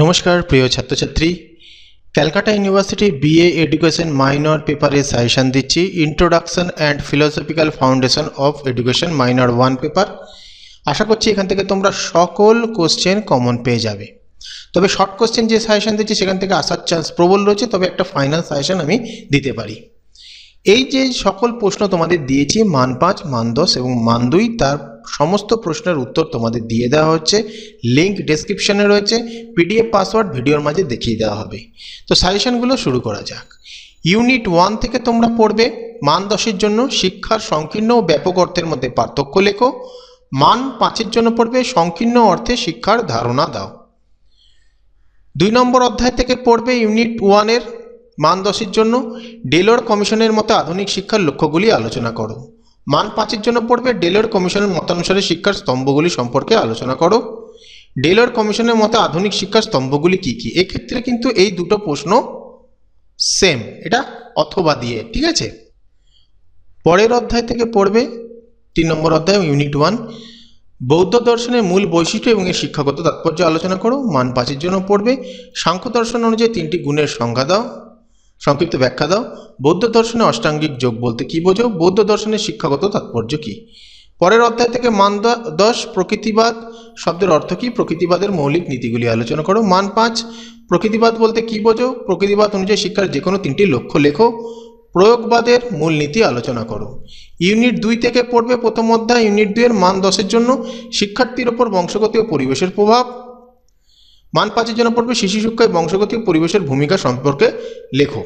নমস্কার, প্রিয় ছাত্রছাত্রী। Calcutta university BA education minor পেপারে সাজেশন দিচ্ছি introduction and philosophical foundation of education minor one paper আশা করছি এখান থেকে তোমরা সকল কোশ্চেন কমন পেয়ে যাবে। তবে শর্ট কোশ্চেন যে সাজেশন দিচ্ছি, সেখান থেকে আসার চান্স প্রবল রয়েছে, তবে একটা ফাইনাল সাজেশন আমি দিতে পারি। এই যে সকল প্রশ্ন তোমাদের দিয়েছি, মান পাঁচ, মান দশ এবং মান দুই, তার সমস্ত প্রশ্নের উত্তর তোমাদের দিয়ে দেওয়া হচ্ছে। লিঙ্ক ডেসক্রিপশনে রয়েছে। পিডিএফ পাসওয়ার্ড ভিডিওর মাঝে দেখিয়ে দেওয়া হবে। তো সাজেশনগুলো শুরু করা যাক। ইউনিট ওয়ান থেকে তোমরা পড়বে। মান দশের জন্য শিক্ষার সংকীর্ণ ও ব্যাপক অর্থের মধ্যে পার্থক্য লেখো। মান পাঁচের জন্য পড়বে। সংকীর্ণ অর্থে শিক্ষার ধারণা দাও। দুই নম্বর অধ্যায় থেকে পড়বে ইউনিট ওয়ানের মান দশের জন্য। ডেলোর কমিশনের মতো আধুনিক শিক্ষার লক্ষ্যগুলি আলোচনা করো। মান পাঁচের জন্য পড়বে ডেলোর কমিশনের মতানুসারে শিক্ষার স্তম্ভগুলি সম্পর্কে আলোচনা করো। ডেলোর কমিশনের মতো আধুনিক শিক্ষার স্তম্ভগুলি কি কি? এক্ষেত্রে কিন্তু এই দুটো প্রশ্ন সেম এটা অথবা দিয়ে, ঠিক আছে? পরের অধ্যায় থেকে পড়বে, তিন নম্বর অধ্যায় ইউনিট ওয়ান বৌদ্ধ দর্শনের মূল বৈশিষ্ট্য এবং এর শিক্ষাগত তাৎপর্য আলোচনা করো। মান পাঁচের জন্য পড়বে। সাংখ্য দর্শন অনুযায়ী তিনটি গুণের সংজ্ঞা দাও। সংক্ষিপ্ত ব্যাখ্যা দাও। বৌদ্ধ দর্শনে অষ্টাঙ্গিক যোগ বলতে কি বোঝো? বৌদ্ধ দর্শনের শিক্ষাগত তাৎপর্য কি? পরের অধ্যায় থেকে মান দশ প্রকৃতিবাদ শব্দের অর্থ কি? প্রকৃতিবাদের মৌলিক নীতিগুলি আলোচনা করো। মান পাঁচ, প্রকৃতিবাদ বলতে কি বোঝো? প্রকৃতিবাদ অনুযায়ী শিক্ষার যে কোনো তিনটি লক্ষ্য লেখো। প্রয়োগবাদের মূল নীতি আলোচনা করো। ইউনিট দুই থেকে পড়বে প্রথম অধ্যায়। ইউনিট দুইয়ের মান দশের জন্য শিক্ষার্থীর ওপর বংশগত ও পরিবেশের প্রভাব। মান পাঁচের জন্য পড়বে শিশু শিক্ষায় বংশগত পরিবেশের ভূমিকা সম্পর্কে লেখো।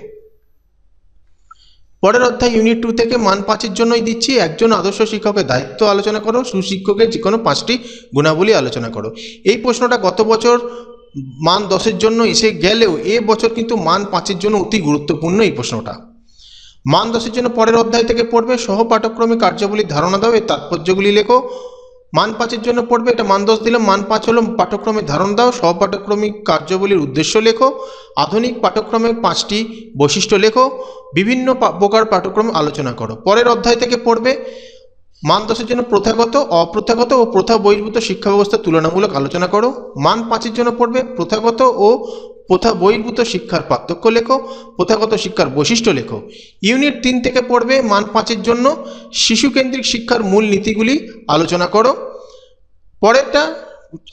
পরের অধ্যায় ইউনিট টু থেকে মান পাঁচের জন্যই দিচ্ছি, একজন আদর্শ শিক্ষকের দায়িত্ব আলোচনা করো, সুশিক্ষকের যে কোনো পাঁচটি গুণাবলী আলোচনা করো। এই প্রশ্নটা গত বছর মান দশের জন্য এসে গেলেও এ বছর কিন্তু মান পাঁচের জন্য অতি গুরুত্বপূর্ণ এই প্রশ্নটা। মান দশের জন্য পরের অধ্যায় থেকে পড়বে সহপাঠক্রমিক কার্যাবলীর ধারণা দাও, এর তাৎপর্যগুলি লেখো। মান পাঁচের জন্য পড়বে, এটা মান দশ দিলাম, মান পাঁচ হলো পাঠক্রমের ধারণ দাও সহপাঠক্রমিক কার্যাবলীর উদ্দেশ্য লেখো, আধুনিক পাঠ্যক্রমের পাঁচটি বৈশিষ্ট্য লেখো, বিভিন্ন প্রকার পাঠ্যক্রম আলোচনা করো। পরের অধ্যায় থেকে পড়বে, মান দশের জন্য প্রথাগত, অপ্রথাগত ও প্রথা বহির্ভূত শিক্ষা ব্যবস্থার তুলনামূলক আলোচনা করো। মান পাঁচের জন্য পড়বে, প্রথাগত ও প্রথা বহির্ভূত শিক্ষার পার্থক্য লেখো, প্রথাগত শিক্ষার বৈশিষ্ট্য লেখো। ইউনিট তিন থেকে পড়বে মান পাঁচের জন্য। শিশুকেন্দ্রিক শিক্ষার মূল নীতিগুলি আলোচনা করো। পরেরটা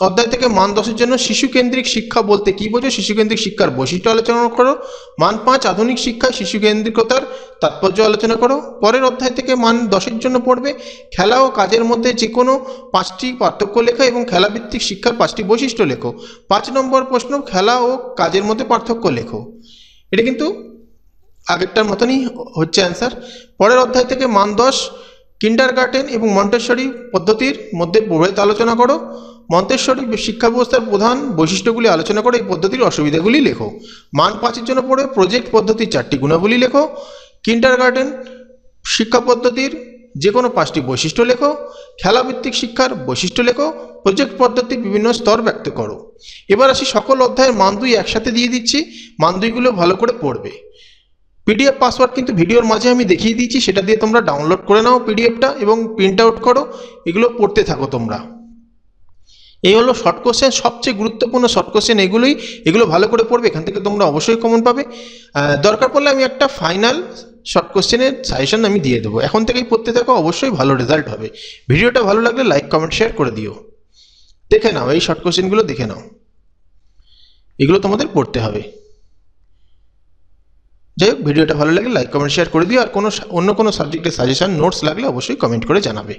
অধ্যায় থেকে মান দশের জন্য শিশুকেন্দ্রিক শিক্ষা বলতে কি বোঝো? শিশুকেন্দ্রিক শিক্ষার বৈশিষ্ট্য আলোচনা করো। মান পাঁচ, আধুনিক শিক্ষায় শিশুকেন্দ্রিকতার তাৎপর্য আলোচনা করো। পরের অধ্যায় থেকে মান দশের জন্য পড়বে, খেলা ও কাজের মধ্যে যে কোনো পাঁচটি পার্থক্য লেখো এবং খেলাভিত্তিক শিক্ষার পাঁচটি বৈশিষ্ট্য লেখো। পাঁচ নম্বর প্রশ্ন, খেলা ও কাজের মধ্যে পার্থক্য লেখো। এটা কিন্তু আগেরটার মতনই হচ্ছে অ্যান্সার পরের অধ্যায় থেকে মান দশ কিন্ডার গার্ডেন এবং মন্টেশ্বরী পদ্ধতির মধ্যে প্রভেদ আলোচনা করো। মন্তেশ্বরী শিক্ষা ব্যবস্থার প্রধান বৈশিষ্ট্যগুলি আলোচনা করে এই পদ্ধতির অসুবিধাগুলি লেখো। মান পাঁচের জন্য পড়ে প্রজেক্ট পদ্ধতির চারটি গুণাবলী লেখো। কিন্ডার গার্ডেন শিক্ষা পদ্ধতির যে কোনো পাঁচটি বৈশিষ্ট্য লেখো। খেলাভিত্তিক শিক্ষার বৈশিষ্ট্য লেখো। প্রজেক্ট পদ্ধতির বিভিন্ন স্তর ব্যক্ত করো। এবার আসি সকল অধ্যায়ের মান দুই একসাথে দিয়ে দিচ্ছি। মান দুইগুলো ভালো করে পড়বে। পিডিএফ পাসওয়ার্ড কিন্তু ভিডিওর মাঝে আমি দেখিয়ে দিয়েছি, সেটা দিয়ে তোমরা ডাউনলোড করে নাও পিডিএফটা এবং প্রিন্ট আউট করো। এগুলো পড়তে থাকো তোমরা। এই হলো শর্ট কোশ্চেন সবচেয়ে গুরুত্বপূর্ণ শর্ট কোশ্চেন এগুলোই, এগুলো ভালো করে পড়বে, এখান থেকে তোমরা অবশ্যই কমন পাবে। দরকার পড়লে আমি একটা ফাইনাল শর্ট কোশ্চেনের সাজেশন আমি দিয়ে দেবো। এখন থেকেই পড়তে থাকো, অবশ্যই ভালো রেজাল্ট হবে। ভিডিওটা ভালো লাগলে লাইক কমেন্ট শেয়ার করে দিও। দেখে নাও, এই শর্ট কোশ্চেনগুলো দেখে নাও। এগুলো তোমাদের পড়তে হবে। যাই হোক, ভিডিওটা ভালো লাগলে লাইক কমেন্ট শেয়ার করে দিও। আর কোনো, অন্য কোনো সাবজেক্টের সাজেশন নোটস লাগলে অবশ্যই কমেন্ট করে জানাবে।